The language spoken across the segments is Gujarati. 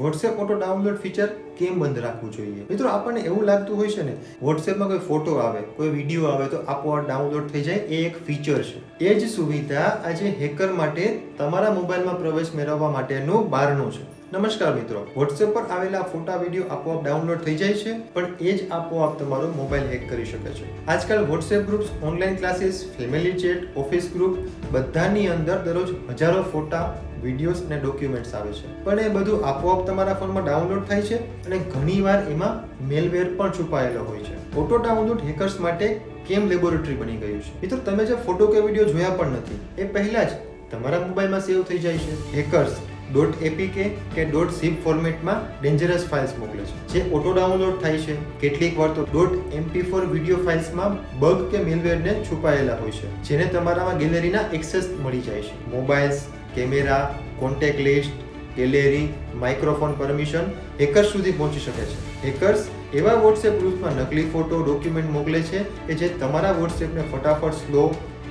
વોટ્સએપ ઓટો ડાઉનલોડ ફીચર કેમ બંધ રાખવું જોઈએ? મિત્રો, આપણને એવું લાગતું હોય છે ને વોટ્સએપમાં કોઈ ફોટો આવે, કોઈ વીડિયો આવે, તો આપોઆપ ડાઉનલોડ થઈ જાય એ એક ફીચર છે. એ જ સુવિધા આજે હેકર માટે તમારા મોબાઈલમાં પ્રવેશ મેળવવા માટેનું બારણું છે. નમસ્કાર મિત્રો વોટ્સએપ પર આવેલા ફોટા વીડિયો આપોઆપ ડાઉનલોડ થઈ જાય છે, પણ એ જ આપોઆપ તમારો મોબાઈલ હેક કરી શકે છે. આજકાલ WhatsApp groups online classes family chat office group બધાની અંદર દરરોજ હજારો ફોટા વિડીયોઝ અને ડોક્યુમેન્ટ્સ આવે છે. પણ એ બધું આપોઆપ તમારા ફોનમાં ડાઉનલોડ થાય છે અને ઘણીવાર એમાં મેલવેર પણ છુપાયેલો હોય છે. ઓટો ડાઉનલોડ હેકર્સ માટે કેમ લેબોરેટરી બની ગયું છે? મિત્રો, તમે જે ફોટો કે વીડિયો જોયા પણ નથી, એ પહેલા જ તમારા મોબાઈલમાં સેવ થઈ જાય છે. હેકર્સ ડોટ એપીકે કે ડોટ ઝીપ ફોર્મેટમાં ડેન્જરસ ફાઇલ્સ મોકલે છે. જે ઓટો ડાઉનલોડ થાય છે, કેટલીક વાર તો ડોટ એમપી ફોર વીડિયો ફાઇલ્સમાં બગ કે મેલવેરને છુપાયેલા હોય છે, જેને તમારામાં ગેલેરીના એક્સેસ મળી જાય છે. Mobiles camera contact list gallery microphone permission hackers સુધી પહોંચી શકે છે. હેકર્સ એવા વોટ્સએપ ગ્રુપમાં નકલી ફોટો ડોક્યુમેન્ટ મોકલે છે કે જે તમારા વોટ્સએપને ફટાફટ સ્લો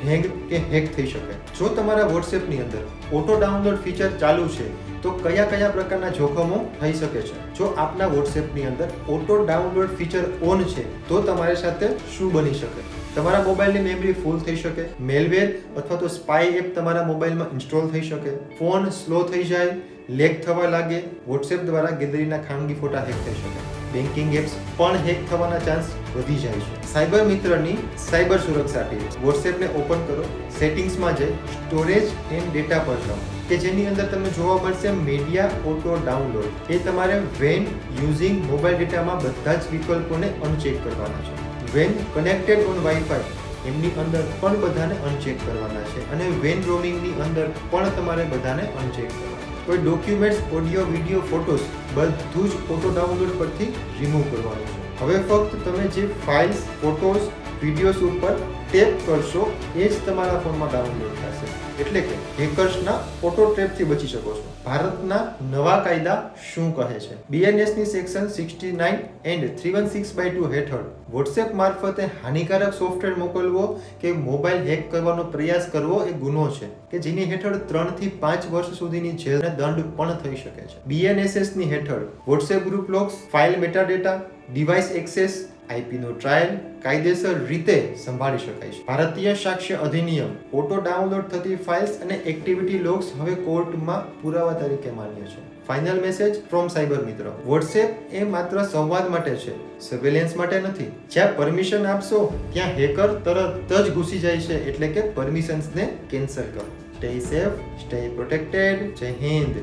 હેંગ કે હેક થઈ શકે. જો તમારા વોટ્સએપની અંદર ઓટો ડાઉનલોડ ફીચર ચાલુ છે, તો કયા કયા પ્રકારના જોખમો થઈ શકે છે? જો આપના વોટ્સએપની અંદર ઓટો ડાઉનલોડ ફીચર ઓન છે, તો તમારી સાથે શું બની શકે? તમારા મોબાઈલની મેમરી ફૂલ થઈ શકે. મેલવેર અથવા તો સ્પાય એપ તમારા મોબાઈલમાં ઇન્સ્ટોલ થઈ શકે. ફોન સ્લો થઈ જાય લેક થવા લાગે. વોટ્સએપ દ્વારા ગેલેરીના ખાનગી ફોટા હેક થઈ શકે. બેન્કિંગ એપ્સ પણ હેક થવાના ચાન્સ વધી જાય છે. સાયબર મિત્રની સાયબર સુરક્ષા ટીમ વોટ્સએપને ઓપન કરો, સેટિંગ્સમાં જઈ, સ્ટોરેજ એન્ડ ડેટા પર જાઓ, કે જેની અંદર તમને જોવા મળશે મીડિયા ઓટો ડાઉનલોડ. એ તમારે વેન યુઝિંગ મોબાઈલ ડેટામાં બધા જ વિકલ્પોને અનચેક કરવાના છે. વેન કનેક્ટેડ ઓન વાઈફાઈ, એમની અંદર પણ બધાને અનચેક કરવાના છે અને વેન રોમિંગની અંદર પણ તમારે બધાને અનચેક કરવાના કોઈ ડોક્યુમેન્ટ્સ ઓડિયો વીડિયો ફોટોસ બધું જ ઓટો ડાઉનલોડ પરથી રિમૂવ કરવાનું છે. હવે ફક્ત તમે જે ફાઇલ્સ ફોટોસ વિડીયોઝ ઉપર ટેપ કરશો, એ જ તમારા ફોનમાં ડાઉનલોડ થશે. એટલે કે હેકર્સના ઓટો ટ્રેપથી બચી શકો છો. ભારતના નવા કાયદા શું કહે છે? બીએનએસની section sixty nine and three one six by two હેઠળ વોટ્સએપ મારફતે હાનિકારક સોફ્ટવેર મોકલવો કે મોબાઈલ હેક કરવાનો પ્રયાસ કરવો એ ગુનો છે, કે જેની હેઠળ ત્રણથી પાંચ વર્ષ સુધીની જેલ અને દંડ પણ થઈ શકે છે. બીએનએસએસની હેઠળ WhatsApp group logs file metadata device access IP નો ટ્રાયલ કાયદેસર રીતે સંભાળી શકાય છે. ભારતીય સાક્ષ્ય અધિનિયમ ફોટો ડાઉનલોડ થતી ફાઇલ્સ અને એક્ટિવિટી લોગ્સ હવે કોર્ટમાં પુરાવા તરીકે માન્ય છે. Final message from cyber Mitra. WhatsApp એ માત્ર સંવાદ માટે છે, સર્વેલન્સ માટે નથી. જ્યાં પરમિશન આપશો, ત્યાં હેકર તરત જ ઘૂસી જાય છે, એટલે કે પરમિશન્સને કેન્સલ કરો. Stay safe, stay protected. જય હિન્દ.